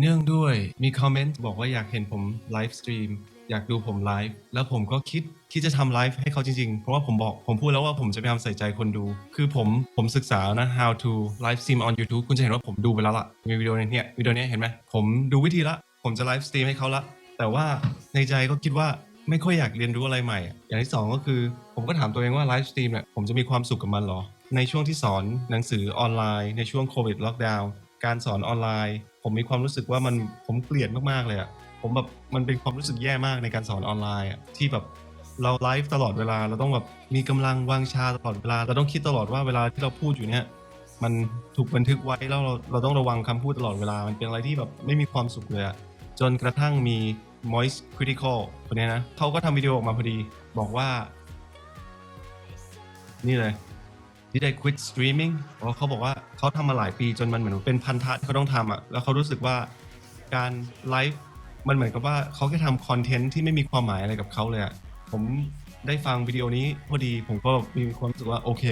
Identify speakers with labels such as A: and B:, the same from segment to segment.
A: เนื่องด้วยมีคอมเมนต์บอกว่าอยากเห็นผมไลฟ์สตรีมอยากดูผมไลฟ์แล้วผมก็คิดคิดจะทำไลฟ์ให้เขาจริงๆ เพราะว่าผมบอกผมพูดแล้วว่าผมจะพยายามใส่ใจคนดู คือผมผมศึกษานะ how to live stream on YouTube คุณจะเห็นว่าผมดูไปแล้วล่ะมีวิดีโอในเนี่ยวิดีโอเนี้ยเห็นไหมผมดูวิธีละ ผมจะไลฟ์สตรีมให้เขาละ แต่ว่าในใจก็คิดว่าไม่ค่อยอยากเรียนรู้อะไรใหม่อะอย่างที่สองก็คือ ผมก็ถามตัวเองว่าไลฟ์สตรีมเนี่ยผมจะมีความสุขกับมันหรอ ในช่วงที่สอนหนังสือออนไลน์ในช่วงโควิดล็อกดาวน์การสอนออนไลน์ ผมมีความรู้สึกว่ามันผมเกลียดมากๆเลยอะผมแบบมันเป็นความรู้สึกแย่มากในการสอนออนไลน์อะที่แบบเราไลฟ์ตลอดเวลาเราต้องแบบมีกำลังวางชาตลอดเวลาเราต้องคิดตลอดว่าเวลาที่เราพูดอยู่เนี่ยมันถูกบันทึกไว้แล้วเราเราต้องระวังคำพูดตลอดเวลา มันเป็นอะไรที่แบบไม่มีความสุขเลยอะจนกระทั่งมี Moist Critical คนนี้นะเขาก็ทำวิดีโอออกมาพอดี บอกว่า นี่เลย Did I quit streaming เพราะเขาบอกว่าเขาทำมาหลายปีจนมันเหมือนเป็นพันธะที่เขาต้องทำอะ แล้วเขารู้สึกว่าการไลฟ์มันเหมือนกับว่าเขาแค่ทำคอนเทนต์ที่ไม่มีความหมายอะไรกับเขาเลยอะ ผมได้ฟังวิดีโอนี้พอดีผมก็มีความรู้สึกว่าโอเค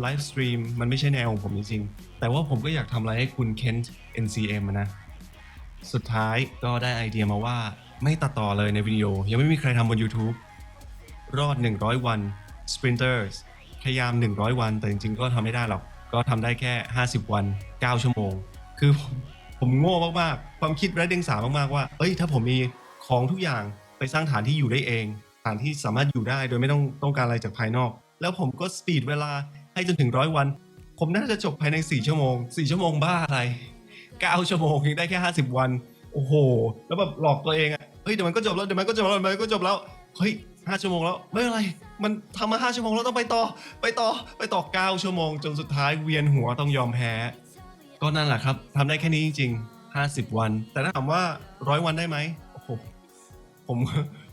A: ไลฟ์สตรีมมันไม่ใช่แนวของผมจริงๆ แต่ว่าผมก็อยากทำอะไรให้คุณเคนต์ NCM อะนะ สุดท้ายก็ได้ไอเดียมาว่าไม่ตัดต่อเลยในวิดีโอ ยังไม่มีใครทำบน YouTube รอด 100 วัน Sprinters พยายาม 100 วัน แต่จริงๆ ก็ทำไม่ได้หรอก ก็ทำได้แค่ 50 วัน 9 ชั่วโมง คือผมผมโง่มากๆ ความคิดไร้เดียงสามากๆ ว่า เอ้ย ถ้าผมมีของทุกอย่างไปสร้างฐานที่อยู่ได้เอง ฐานที่สามารถอยู่ได้โดยไม่ต้องต้องการอะไรจากภายนอก แล้วผมก็สปีดเวลาให้จนถึงร้อยวัน ผมน่าจะจบภายใน 4 ชั่วโมง 4 ชั่วโมงบ้าอะไร 9 ชั่วโมงยังได้แค่ 50 วัน โอ้โห แล้วแบบหลอกตัวเองอะเฮ้ย เดี๋ยวมันก็จบแล้ว เดี๋ยวมันก็จบแล้ว เดี๋ยวมันก็จบแล้ว เฮ้ย ห้าชั่วโมงแล้วไม่เป็นไร มันทำมาห้าชั่วโมงแล้วต้องไปต่อ ไปต่อไปต่อเก้าชั่วโมง จนสุดท้ายเวียนหัวต้องยอมแพ้ ก็นั่นแหละครับทำได้แค่นี้จริงๆ50วัน แต่ถ้าถามว่าร้อยวันได้ไหมโอ้โหผม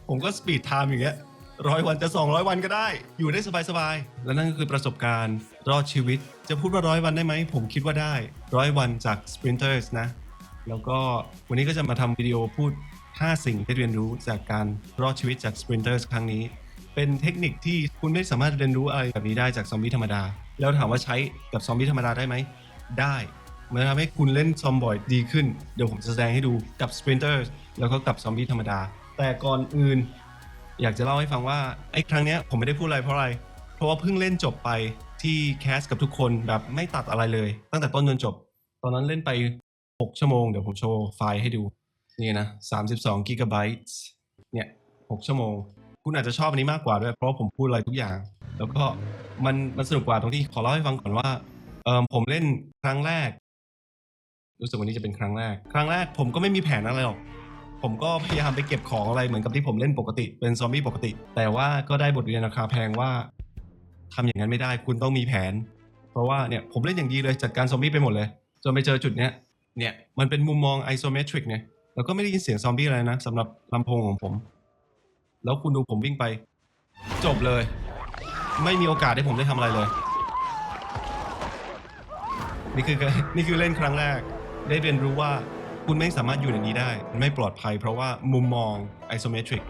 A: ผมก็สปีดไทม์อย่างเงี้ยร้อยวันจะ 200 วันก็ได้ อยู่ได้สบายๆ และนั่นก็คือประสบการณ์ รอดชีวิต จะพูดว่าร้อยวันได้ไหม ผมคิดว่าได้ร้อยวันจาก Sprinters นะ แล้วก็วันนี้ก็จะมาทำวิดีโอพูด 5 สิ่งที่เรียนรู้จากการรอดชีวิตจาก Sprinters ครั้งนี้ เป็นเทคนิคที่คุณไม่สามารถเรียนรู้อะไรแบบนี้ได้จากซอมบี้ธรรมดา แล้วถามว่าใช้กับซอมบี้ธรรมดาได้ไหม ได้มันทำให้คุณเล่นซอมบอยดีขึ้น เดี๋ยวผมจะแสดงให้ดูกับ Sprinters แล้วก็กับซอมบี้ธรรมดา แต่ก่อนอื่น อยากจะเล่าให้ฟังว่าไอ้ครั้งเนี้ยผมไม่ได้พูดอะไรเพราะอะไร เพราะว่าเพิ่งเล่นจบไปที่แคสกับทุกคนแบบไม่ตัดอะไรเลย ตั้งแต่ต้นจนจบ ตอนนั้นเล่นไป 6 ชั่วโมง เดี๋ยวผมโชว์ไฟล์ให้ดู นี่นะ32กิกะไบต์เนี่ย6ชั่วโมง คุณอาจจะชอบอันนี้มากกว่าด้วย เพราะผมพูดอะไรทุกอย่าง แล้วก็มันมันสนุกกว่าตรงที่ขอเล่าให้ฟังก่อนว่าเออผมเล่นครั้งแรก รู้สึกวันนี้จะเป็นครั้งแรก ครั้งแรกผมก็ไม่มีแผนอะไรหรอก ผมก็พยายามไปเก็บของอะไรเหมือนกับที่ผมเล่นปกติ เป็นซอมบี้ปกติ แต่ว่าก็ได้บทเรียนราคาแพงว่าทำอย่างนั้นไม่ได้คุณต้องมีแผน เพราะว่าเนี่ยผมเล่นอย่างดีเลยจัดการซอมบี้ไปหมดเลยจนไปเจอจุดเนี้ยเนี่ยมันเป็นมุมมองไอโซเมตริกเนี่ย แล้วก็ไม่ได้ยินเสียงซอมบี้อะไรนะสำหรับลำโพงของผม แล้วคุณดูผมวิ่งไป จบเลย ไม่มีโอกาสให้ผมได้ทำอะไรเลย นี่คือ นี่คือเล่นครั้งแรก ได้เรียนรู้ว่าคุณไม่สามารถอยู่ในนี้ได้ มันไม่ปลอดภัยเพราะว่ามุมมองไอโซเมตริก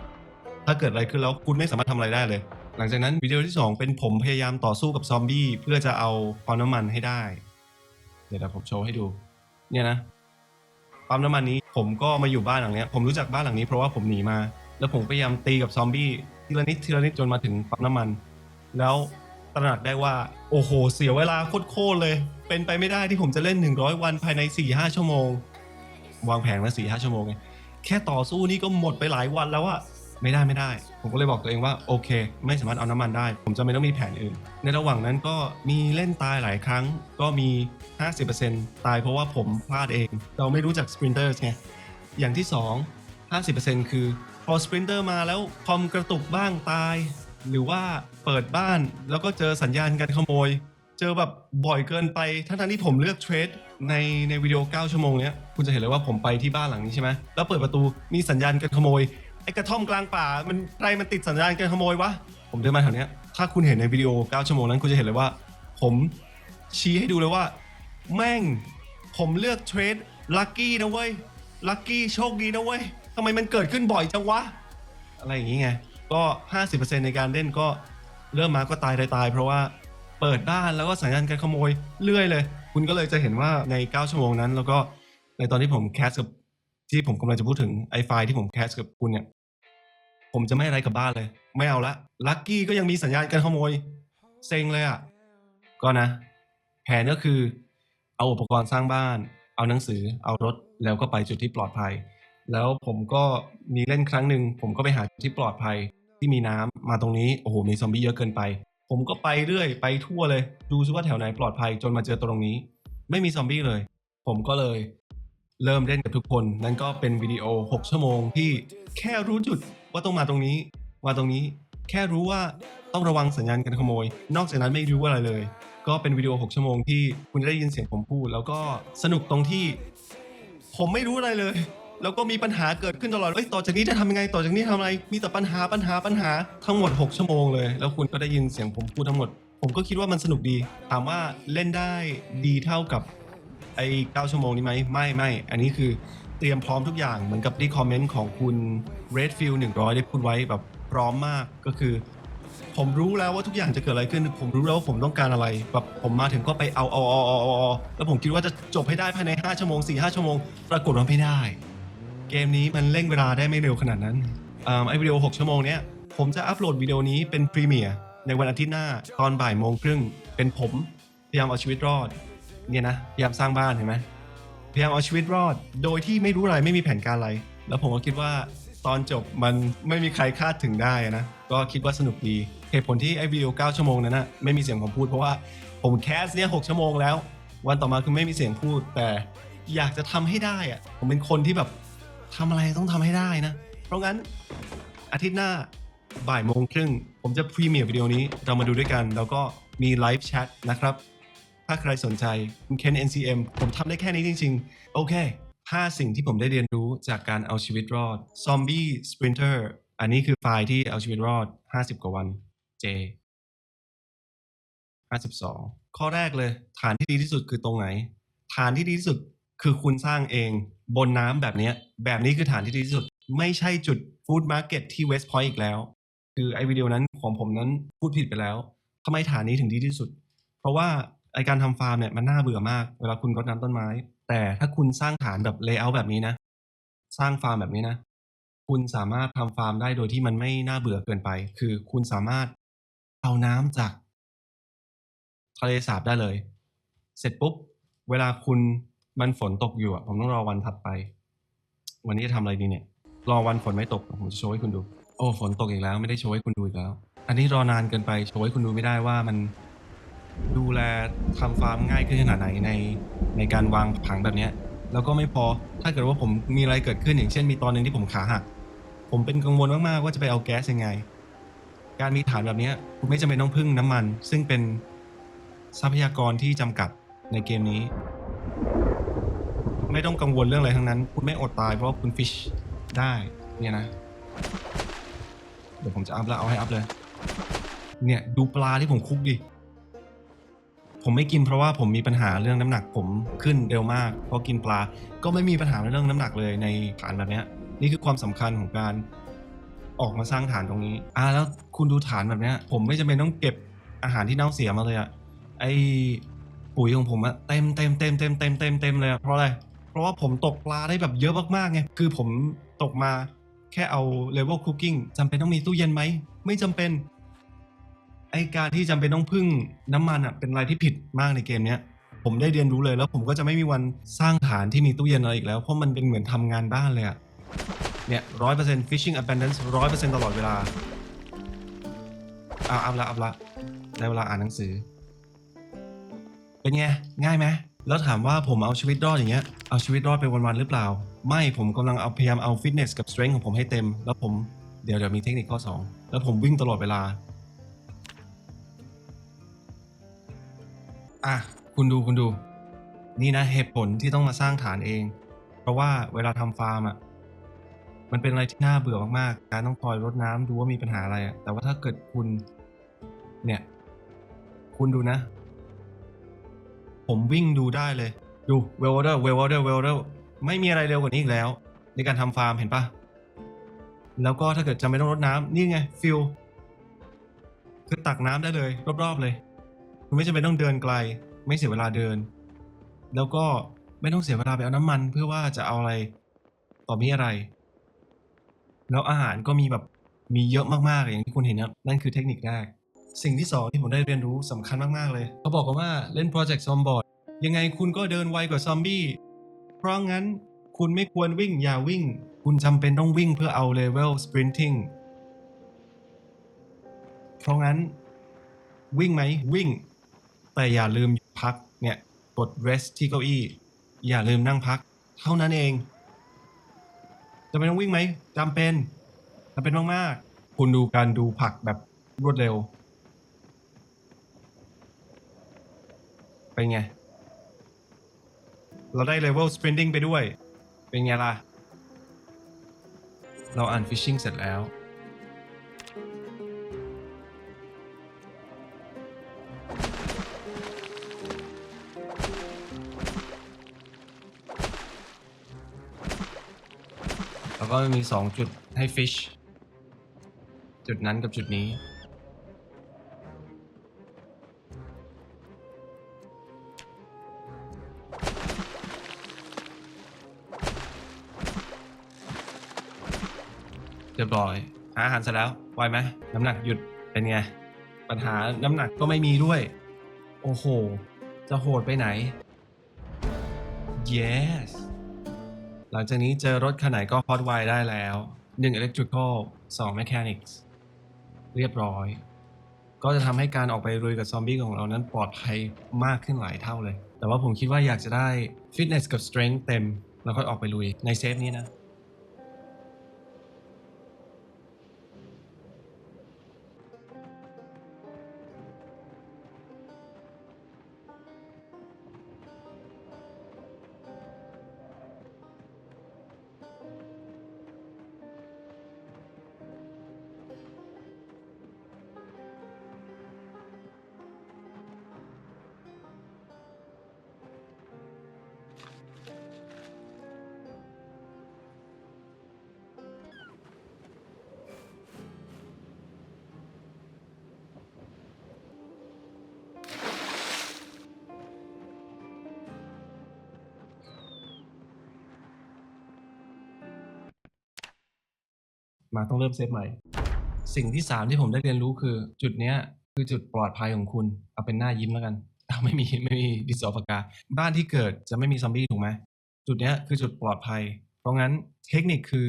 A: ถ้าเกิดอะไรขึ้นแล้วคุณไม่สามารถทำอะไรได้เลย หลังจากนั้นวิดีโอที่ 2 เป็นผมพยายามต่อสู้กับซอมบี้เพื่อจะเอาปั๊มน้ำมันให้ได้ เดี๋ยวเดี๋ยวผมโชว์ให้ดู เนี่ยนะ ปั๊มน้ำมันนี้ ผมก็มาอยู่บ้านหลังเนี้ยผมรู้จักบ้านหลังนี้เพราะว่าผมหนีมา แล้วผมพยายามตีกับซอมบี้ทีละนิดทีละนิดจนมาถึงปั๊มน้ำมัน แล้วตระหนักได้ว่า โอ้โห เสียเวลาโคตรเลย เป็นไปไม่ได้ที่ผมจะเล่น 100 วันภายใน 4-5 ชั่วโมง วางแผนมาสี่ห้าชั่วโมงไงแค่ต่อสู้นี่ก็หมดไปหลายวันแล้วอะ ไม่ได้ไม่ได้ ผมก็เลยบอกตัวเองว่าโอเค ไม่สามารถเอาน้ำมันได้ ผมจะไม่ต้องมีแผนอื่น ในระหว่างนั้นก็มีเล่นตายหลายครั้ง ก็มี 50%ตายเพราะว่าผมพลาดเอง เราไม่รู้จักสปรินเตอร์ไงอย่างที่ 2 50%คือพอสปรินเตอร์มาแล้วคอมกระตุกบ้างตาย หรือว่าเปิดบ้านแล้วก็เจอสัญญาณการขโมย เจอแบบบ่อยเกินไปทั้งๆที่ผมเลือกเทรดในในวิดีโอ 9 ชั่วโมงเนี้ยคุณจะเห็นเลยว่าผมไปที่บ้านหลังนี้ใช่ไหมแล้วเปิดประตูมีสัญญาณการขโมย กระท่อมกลางป่า มันใครมันติดสัญญาณการขโมยวะ ผมเดินมาแถวเนี้ย ถ้าคุณเห็นในวิดีโอ 9 ชั่วโมงนั้น คุณจะเห็นเลยว่า ผมชี้ให้ดูเลยว่า แม่ง ผมเลือกเทรดลัคกี้นะเว้ย ลัคกี้โชคดีนะเว้ยทำไมมันเกิดขึ้นบ่อยจังวะ อะไรอย่างงี้ไง ก็ 50%ในการเล่นก็เริ่มมาก็ตายตายตายเพราะว่าเปิดบ้านแล้วก็สัญญาณการขโมยเรื่อยเลย คุณก็เลยจะเห็นว่าใน 9 ชั่วโมงนั้น แล้วก็ในตอนที่ผมแคสกับที่ผมกำลังจะพูดถึงไอไฟที่ผมแคสกับคุณเนี่ย ผมจะไม่อะไรกับบ้านเลย ไม่เอาละลัคกี้ก็ยังมีสัญญาณการขโมย เซ็งเลยอะ่ะ ก็นะ แผนก็คือ เอาอุปกรณ์สร้างบ้าน เอาหนังสือ เอารถ แล้วก็ไปจุดที่ปลอดภัย แล้วผมก็มีเล่นครั้งหนึ่ง ผมก็ไปหาจุดที่ปลอดภัยที่มีน้ำมาตรงนี้ โอ้โห มีซอมบี้เยอะเกินไป ผมก็ไปเรื่อย ไปทั่วเลย ดูซิว่าแถวไหนปลอดภัย จนมาเจอตรงนี้ ไม่มีซอมบี้เลย ผมก็เลยเริ่มเล่นกับทุกคน นั่นก็เป็นวิดีโอ 6 ชั่วโมงที่แค่รู้จุด ว่าต้องมาตรงนี้มาตรงนี้ แค่รู้ว่าต้องระวังสัญญาณการขโมย นอกจากนั้นไม่รู้อะไรเลย ก็เป็นวิดีโอ 6 ชั่วโมงที่คุณได้ยินเสียงผมพูด แล้วก็สนุกตรงที่ ผมไม่รู้อะไรเลย แล้วก็มีปัญหาเกิดขึ้นตลอดเอ้ยต่อจากนี้จะทำยังไงต่อจากนี้ทำอะไร มีแต่ปัญหาปัญหาปัญหาทั้งหมด 6 ชั่วโมงเลย แล้วคุณก็ได้ยินเสียงผมพูดทั้งหมด ผมก็คิดว่ามันสนุกดี ถามว่าเล่นได้ดีเท่ากับไอ้9ชั่วโมงนี้ไหมไม่ไม่ อันนี้คือ เตรียมพร้อมทุกอย่างเหมือนกับที่คอมเมนต์ของคุณ Redfield 100 ได้พูดไว้แบบพร้อมมากก็คือ ผมรู้แล้วว่าทุกอย่างจะเกิดอะไรขึ้น ผมรู้แล้วว่าผมต้องการอะไรแบบผมมาถึงก็ไปเอาเอาเอาเอาเอาแล้วผมคิดว่าจะจบให้ได้ภายใน 5 ชั่วโมง 4 5 ชั่วโมง ปรากฏว่าไม่ได้ เกมนี้มันเร่งเวลาได้ไม่เร็วขนาดนั้นอ่าไอวิดีโอ 6 ชั่วโมงเนี้ยผมจะอัปโหลดวิดีโอนี้เป็นพรีเมียร์ในวันอาทิตย์หน้าตอนบ่ายโมงครึ่งเป็นผมพยายามเอาชีวิตรอดเนี่ยนะพยายามสร้างบ้านเห็นไหม ยายามเอาชีวิตรอด โดยที่ไม่รู้อะไรไม่มีแผนการอะไร แล้วผมก็คิดว่าตอนจบมันไม่มีใครคาดถึงได้นะ ก็คิดว่าสนุกดี เหตุผลที่ไอวิดีโอ9ชั่วโมงนั้นนะไม่มีเสียงผมพูดเพราะว่าผมแคสเนี่ย6ชั่วโมงแล้ว วันต่อมาคือไม่มีเสียงพูด แต่อยากจะทำให้ได้อะผมเป็นคนที่แบบทำอะไรต้องทำให้ได้นะ เพราะงั้นอาทิตย์หน้าบ่ายโมงครึ่ง ผมจะพรีเมียร์วิดีโอนี้เรามาดูด้วยกัน แล้วก็มีไลฟ์แชทนะครับ ถ้าใครสนใจคุณเคน NCM ผมทำได้แค่นี้จริง ๆ โอเค 5 สิ่งที่ผมได้เรียนรู้จากการเอาชีวิตรอด Zombie Sprinter อันนี้คือไฟล์ที่เอาชีวิตรอด 50 กว่าวัน J 52 ข้อแรกเลย ฐานที่ดีที่สุดคือตรงไหน ฐานที่ดีที่สุดคือคุณสร้างเองบนน้ำแบบนี้แบบนี้คือฐานที่ดีที่สุด ไม่ใช่จุดฟู้ดมาร์เก็ตที่เวสต์พอยต์อีกแล้ว คือไอวิดีโอนั้นของผมนั้นพูดผิดไปแล้วทำไมฐานนี้ถึงดีที่สุด เพราะว่า ไอการทำฟาร์มเนี่ยมันน่าเบื่อมาก เวลาคุณรดน้ำต้นไม้ แต่ถ้าคุณสร้างฐานแบบเลเยอร์แบบนี้นะ สร้างฟาร์มแบบนี้นะ คุณสามารถทำฟาร์มได้โดยที่มันไม่น่าเบื่อเกินไป คือคุณสามารถเอาน้ำจากทะเลสาบได้เลย เสร็จปุ๊บ เวลาคุณมันฝนตกอยู่อะผมต้องรอวันถัดไป วันนี้จะทำอะไรดีเนี่ย รอวันฝนไม่ตก ผมจะโชว์ให้คุณดู โอ้ ฝนตกอีกแล้ว ไม่ได้โชว์ให้คุณดูอีกแล้ว อันนี้รอนานเกินไป โชว์ให้คุณดูไม่ได้ว่ามัน ดูแลทำฟาร์มง่ายขึ้นขนาดไหนในในการวางผังแบบเนี้ย แล้วก็ไม่พอถ้าเกิดว่าผมมีอะไรเกิดขึ้นอย่างเช่น มีตอนหนึ่งที่ผมขาหักผมเป็นกังวลมากๆว่าจะไปเอาแก๊สยังไง การมีฐานแบบเนี้ยคุณไม่จำเป็นต้องพึ่งน้ำมัน ซึ่งเป็นทรัพยากรที่จำกัดในเกมนี้ ไม่ต้องกังวลเรื่องอะไรทั้งนั้น คุณไม่อดตายเพราะว่าคุณฟิชได้เนี่ยนะ เดี๋ยวผมจะอัพแล้วเอาให้อัพเลย เนี่ย ดูปลาที่ผมคุกดิ ผมไม่กินเพราะว่าผมมีปัญหาเรื่องน้ำหนักผมขึ้นเร็วมากเพราะกินปลาก็ไม่มีปัญหาเรื่องน้ำหนักเลยในฐานแบบนี้นี่คือความสำคัญของการออกมาสร้างฐานตรงนี้อ่าแล้วคุณดูฐานแบบนี้ผมไม่จำเป็นต้องเก็บอาหารที่เน่าเสียมาเลยอะไอปุ๋ยของผมอะเต็มเต็มเต็มเต็มเต็มเต็มเต็มเลยเพราะอะไรเพราะว่าผมตกปลาได้แบบเยอะมากๆไงคือผมตกมาแค่เอาเลเวลคุกกิ้งจำเป็นต้องมีตู้เย็นไหมไม่จำเป็น ไอการที่จำเป็นต้องพึ่งน้ำมันอะเป็นอะไรที่ผิดมากในเกมเนี้ยผมได้เรียนรู้เลยแล้วผมก็จะไม่มีวันสร้างฐานที่มีตู้เย็นอะไรอีกแล้ว เพราะมันเป็นเหมือนทำงานบ้านเลยอะเนี่ยร้อยเปอร์เซ็นต์ fishing abundance ร้อยเปอร์เซ็นต์ตลอดเวลาเอาอัพละอัพละได้เวลาอ่านหนังสือ เป็นไง ง่ายไหมแล้วถามว่าผมเอาชีวิตรอดอย่างเงี้ยเอาชีวิตรอดไปวัน ๆ หรือเปล่า ไม่ผมกำลังเอาพยายามเอาฟิตเนสกับ strength ของผมให้เต็ม แล้วผมเดี๋ยวเดี๋ยวมีเทคนิคข้อ 2 แล้วผมวิ่งตลอดเวลา อะคุณดูคุณดู นี่นะเหตุผลที่ต้องมาสร้างฐานเอง เพราะว่าเวลาทำฟาร์มอะมันเป็นอะไรที่น่าเบื่อมากๆ การต้องคอยรดน้ำดูว่ามีปัญหาอะไรอะแต่ว่าถ้าเกิดคุณ เนี่ย คุณดูนะ ผมวิ่งดูได้เลย ดูเวลเดอร์เวลเดอร์เวลเดอร์ไม่มีอะไรเร็วกว่านี้อีกแล้ว ในการทำฟาร์มเห็นปะแล้วก็ถ้าเกิดจำเป็นต้องรดน้ำนี่ไงฟิลคือตักน้ำได้เลย รอบๆเลย คุณไม่จำเป็นต้องเดินไกล ไม่เสียเวลาเดิน แล้วก็ไม่ต้องเสียเวลาไปเอาน้ำมันเพื่อว่าจะเอาอะไรต่อมีอะไร แล้วอาหารก็มีแบบมีเยอะมากๆอย่างที่คุณเห็นนะนั่นคือเทคนิคแรก สิ่งที่สองที่ผมได้เรียนรู้สำคัญมากๆเลยเขาบอกกันว่าเล่นโปรเจกต์ซอมบอร์ดยังไงคุณก็เดินไวกว่าซอมบี้เพราะงั้นคุณไม่ควรวิ่งอย่าวิ่ง คุณจำเป็นต้องวิ่งเพื่อเอาเลเวลสปรินติ้งเพราะงั้น วิ่งไหมวิ่ง แต่อย่าลืมพักเนี่ยกด rest ที่เก้าอี้ อย่าลืมนั่งพัก เท่านั้นเองจำเป็นต้องวิ่งไหมจำเป็นจำเป็นมากๆ คุณดูการดูผักแบบรวดเร็ว เป็นไง เราได้ level sprinting ไปด้วย เป็นไงล่ะ เราอ่าน fishing เสร็จแล้ว ก็มี2จุดให้ fish จุดนั้นกับจุดนี้ เรียบร้อย หาอาหารเสร็จแล้วไวไหม น้ำหนักหยุดเป็นไง ปัญหาน้ำหนักก็ไม่มีด้วย โอ้โห จะโหดไปไหน yes หลังจากนี้เจอรถคันไหนก็ฮอตไวได้แล้ว 1 electrical 2 mechanics เรียบร้อย ก็จะทำให้การออกไปลุยกับซอมบี้ของเรานั้นปลอดภัยมากขึ้นหลายเท่าเลย แต่ว่าผมคิดว่าอยากจะได้ฟิตเนสกับสเตรนจ์เต็ม แล้วค่อยออกไปลุยในเซฟนี้นะ มาต้องเริ่มเซฟใหม่ สิ่งที่สามที่ผมได้เรียนรู้คือ จุดเนี้ยคือจุดปลอดภัยของคุณ เอาเป็นหน้ายิ้มแล้วกัน ไม่มีไม่มีดิสอปากกา บ้านที่เกิดจะไม่มีซอมบี้ถูกไหม จุดเนี้ยคือจุดปลอดภัย เพราะงั้นเทคนิคคือ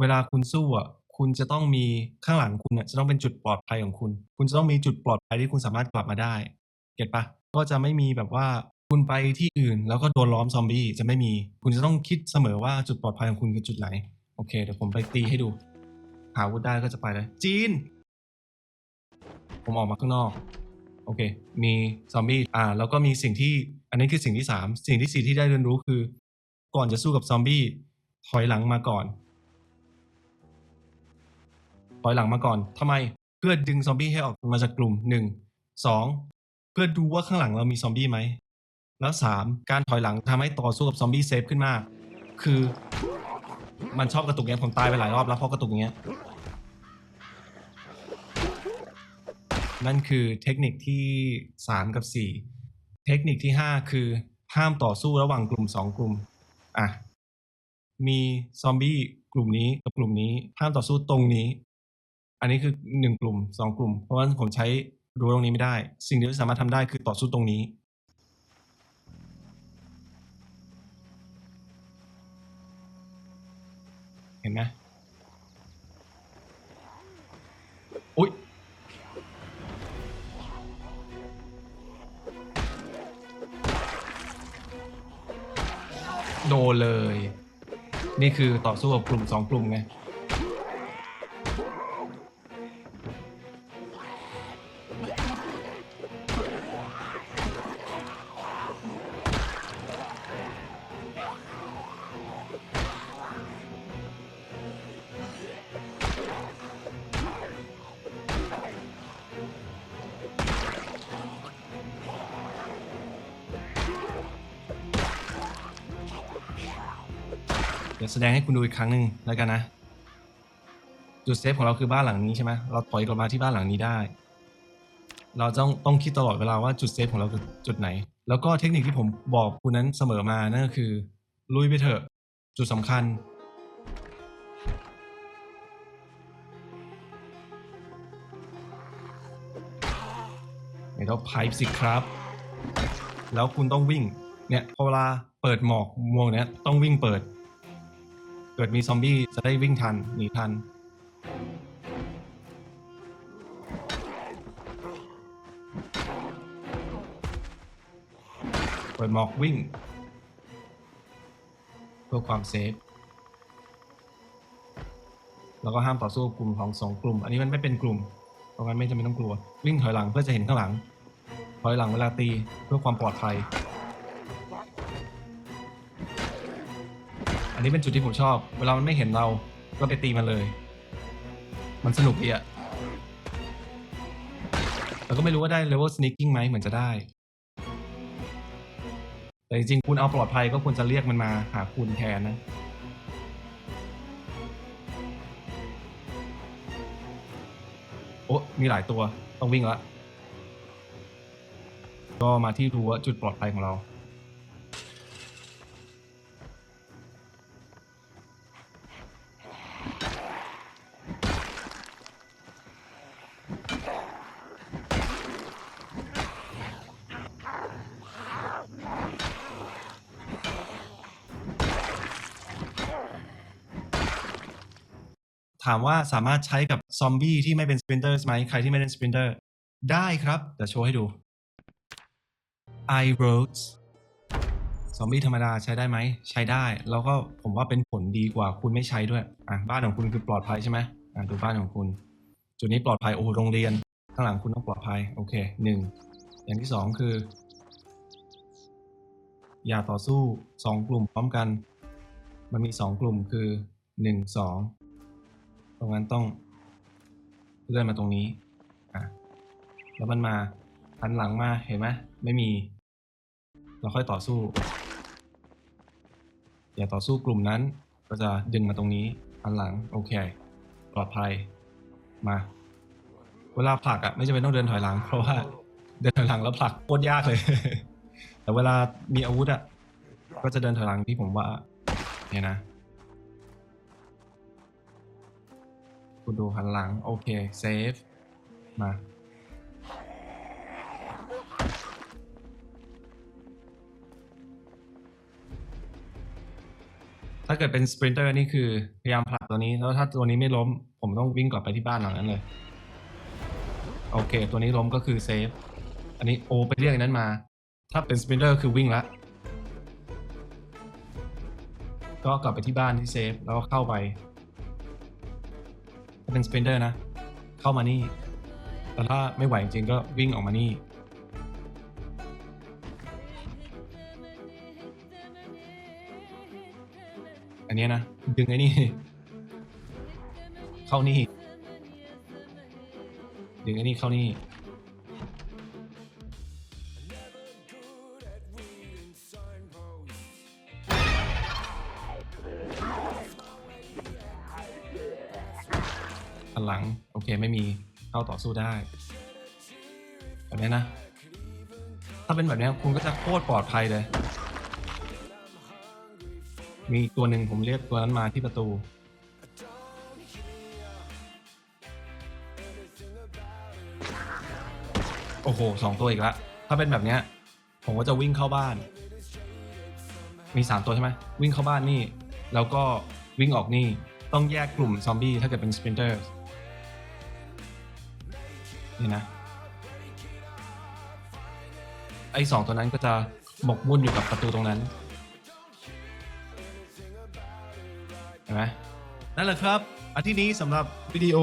A: เวลาคุณสู้อะคุณจะต้องมีข้างหลังคุณอะจะต้องเป็นจุดปลอดภัยของคุณ คุณจะต้องมีจุดปลอดภัยที่คุณสามารถกลับมาได้ เก็ตปะก็จะไม่มีแบบว่าคุณไปที่อื่น แล้วก็โดนล้อมซอมบี้จะไม่มี คุณจะต้องคิดเสมอว่าจุดปลอดภัยของคุณคือจุดไหน โอเค เดี๋ยวผมไปตีให้ดู หาอาวุธได้ก็จะไปเลย จีน ผมออกมาข้างนอก โอเค มีซอมบี้อ่า แล้วก็มีสิ่งที่ อันนี้คือสิ่งที่สามสิ่งที่สี่ที่ได้เรียนรู้คือ ก่อนจะสู้กับซอมบี้ถอยหลังมาก่อน ถอยหลังมาก่อนทำไม เพื่อดึงซอมบี้ให้ออกมาจากกลุ่มหนึ่งสองเพื่อดูว่าข้างหลังเรามีซอมบี้ไหมแล้วสามการถอยหลังทำให้ต่อสู้กับซอมบี้เซฟขึ้นมาก คือมันชอบกระตุกเงี้ยผมตายไปหลายรอบแล้วเพราะกระตุกอย่างเงี้ย นั่นคือเทคนิคที่ 3 กับ 4 เทคนิคที่ 5 คือห้ามต่อสู้ระหว่างกลุ่ม 2 กลุ่มอะมีซอมบี้กลุ่มนี้กับกลุ่มนี้ห้ามต่อสู้ตรงนี้ อันนี้คือ 1 กลุ่ม 2 กลุ่ม เพราะว่าผมใช้รั้ตรงนี้ไม่ได้ สิ่งเดียวที่สามารถทำได้คือต่อสู้ตรงนี้ เห็นไหมอุ๊ย โดนเลย นี่คือต่อสู้กับกลุ่มสองกลุ่มไง เดี๋ยวแสดงให้คุณดูอีกครั้งหนึ่งแล้วกันนะ จุดเซฟของเราคือบ้านหลังนี้ใช่ไหมเราถอยกลับมาที่บ้านหลังนี้ได้ เราต้องต้องคิดตลอดเวลาว่าจุดเซฟของเราคือจุดไหน แล้วก็เทคนิคที่ผมบอกคุณนั้นเสมอมานั่นก็คือ ลุยไปเถอะ จุดสำคัญไม่ต้องไพป์สิครับแล้วคุณต้องวิ่ง เนี่ยพอเวลาเปิดหมอกมวงเนี้ยต้องวิ่งเปิด เกิดมีซอมบี้จะได้วิ่งทันหนีทัน เปิดหมอกวิ่ง เพื่อความเซฟ แล้วก็ห้ามต่อสู้กลุ่มของสองกลุ่ม อันนี้มันไม่เป็นกลุ่ม เพราะงั้นไม่จำเป็นต้องกลัว วิ่งถอยหลังเพื่อจะเห็นข้างหลัง ถอยหลังเวลาตีเพื่อความปลอดภัย อันนี้เป็นจุดที่ผมชอบ เวลามันไม่เห็นเราก็ไปตีมันเลย มันสนุกดีอะแต่ก็ไม่รู้ว่าได้ level sneaking ไหมเหมือนจะได้ แต่จริงๆคุณเอาปลอดภัยก็ควรจะเรียกมันมาหาคุณแทนนะโอ้มีหลายตัว ต้องวิ่งละ ก็มาที่รั้วจุดปลอดภัยของเรา ถามว่าสามารถใช้กับซอมบี้ที่ไม่เป็นสปรินเตอร์ไหมใครที่ไม่เล่นสปรินเตอร์ได้ครับเดี๋ยวโชว์ให้ดู i roads ซอมบี้ธรรมดาใช้ได้ไหม ใช้ได้ แล้วก็ผมว่าเป็นผลดีกว่าคุณไม่ใช้ด้วย อะ บ้านของคุณคือปลอดภัยใช่ไหมอะดูบ้านของคุณ จุดนี้ปลอดภัยโอ้โหโรงเรียน ข้างหลังคุณต้องปลอดภัย โอเคหนึ่งอย่างที่สองคือ อย่าต่อสู้สองกลุ่มพร้อมกัน มันมีสองกลุ่มคือหนึ่งสอง ตรงนั้นต้องเลื่อนมาตรงนี้อะแล้วมันมาหันหลังมาเห็นไหมไม่มี เราค่อยต่อสู้อย่าต่อสู้กลุ่มนั้น ก็จะดึงมาตรงนี้หันหลังโอเคปลอดภัยมา เวลาผลักอะไม่จำเป็นต้องเดินถอยหลัง เพราะว่าเดินถอยหลังแล้วผลักโคตรยากเลย แต่เวลามีอาวุธอะก็จะเดินถอยหลังที่ผมว่าเนี่ยนะ คุณดูหันหลัง โอเค เซฟ มา ถ้าเกิดเป็นสปรินเตอร์นี่คือ พยายามผลักตัวนี้ แล้วถ้าตัวนี้ไม่ล้ม ผมต้องวิ่งกลับไปที่บ้านหลังนั้นเลย โอเค ตัวนี้ล้มก็คือเซฟ อันนี้โอไปเรียกอันนั้นมา ถ้าเป็นสปรินเตอร์คือวิ่งละก็กลับไปที่บ้านที่เซฟ แล้วก็เข้าไป ถ้าเป็นสปินเดอร์นะ เข้ามานี่ แต่ถ้าไม่ไหวจริงๆก็วิ่งออกมานี่อันนี้นะ ดึงไอ้นี่ เข้านี่ ดึงไอ้นี่เข้านี่ อันหลัง โอเคไม่มีเข้าต่อสู้ได้แบบนี้นะ ถ้าเป็นแบบนี้คุณก็จะโคตรปลอดภัยเลย มีตัวหนึ่งผมเรียกตัวนั้นมาที่ประตู โอ้โหสองตัวอีกแล้วถ้าเป็นแบบนี้ผมก็จะวิ่งเข้าบ้าน มีสามตัวใช่ไหมวิ่งเข้าบ้านนี่ แล้วก็วิ่งออกนี่ ต้องแยกกลุ่มซอมบี้ถ้าเกิดเป็นสปินเตอร์ นี่นะ ไอ้สองตัวนั้นก็จะหมกมุ่นอยู่กับประตูตรงนั้น เห็นไหมนั่นแหละครับ อาทิตย์นี้สำหรับวิดีโอ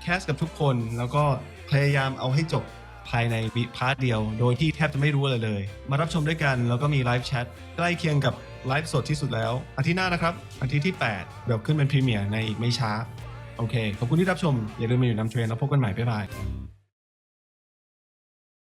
A: แคสกับทุกคน แล้วก็พยายามเอาให้จบภายในวิพาร์ทเดียว โดยที่แทบจะไม่รู้อะไรเลย มารับชมด้วยกัน แล้วก็มีไลฟ์แชทใกล้เคียงกับไลฟ์สดที่สุดแล้ว อาทิตย์หน้านะครับ อาทิตย์ที่ 8 เดี๋ยวขึ้นเป็นพรีเมียร์ในอีกไม่ช้า โอเค ขอบคุณที่รับชม อย่าลืมมาอยู่นำเทรนแล้วพบกันใหม่ บ๊ายบาย